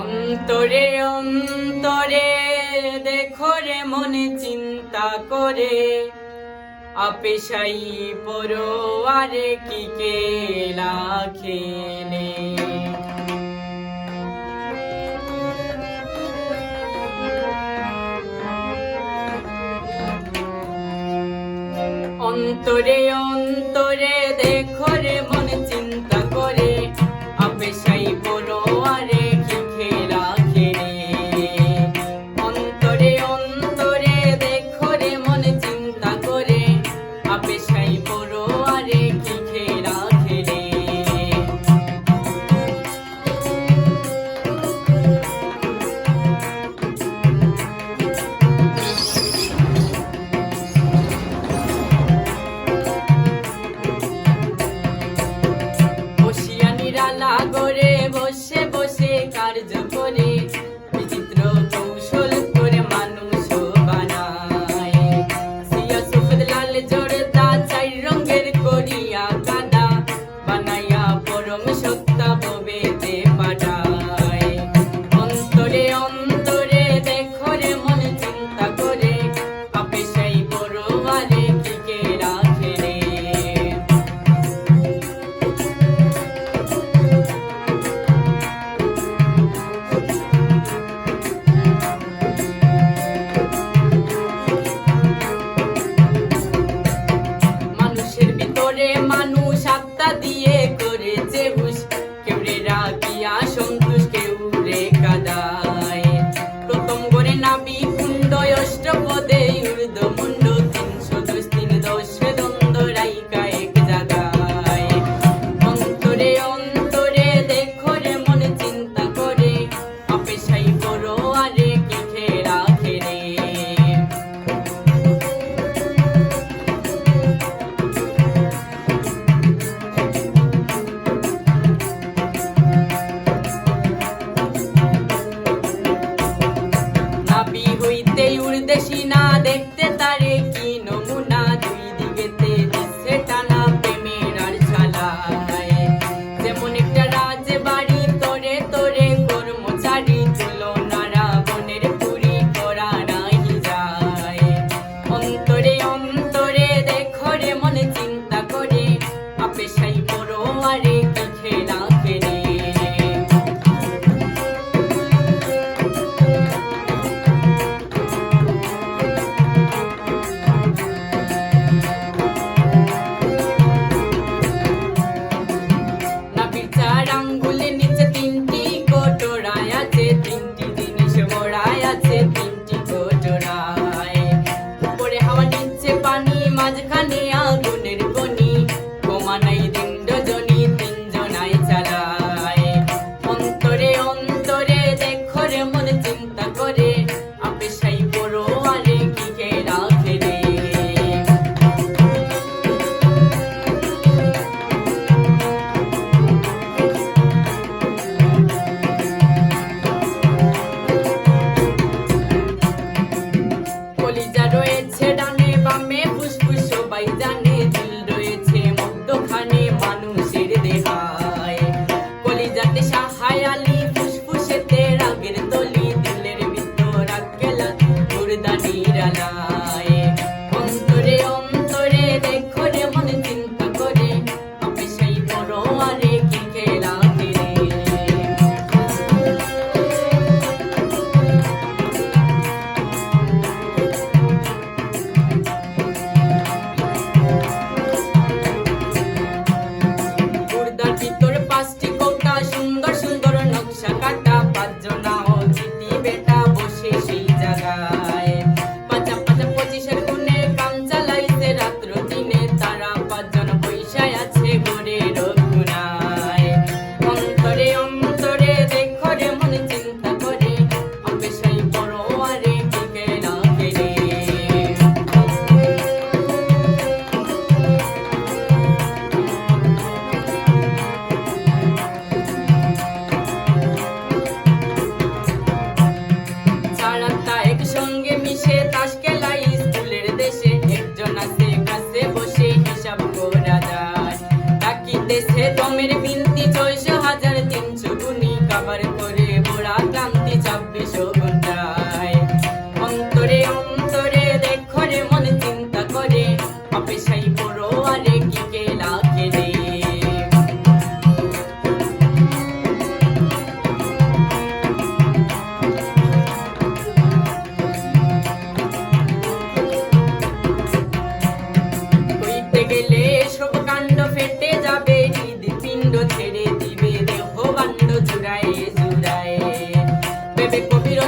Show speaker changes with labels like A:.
A: অন্তরে অন্তরে দেখো রে মনে চিন্তা করে। আপেশাই পড়ো আরে কি কেলা খেলে? অন্তরে did গভীর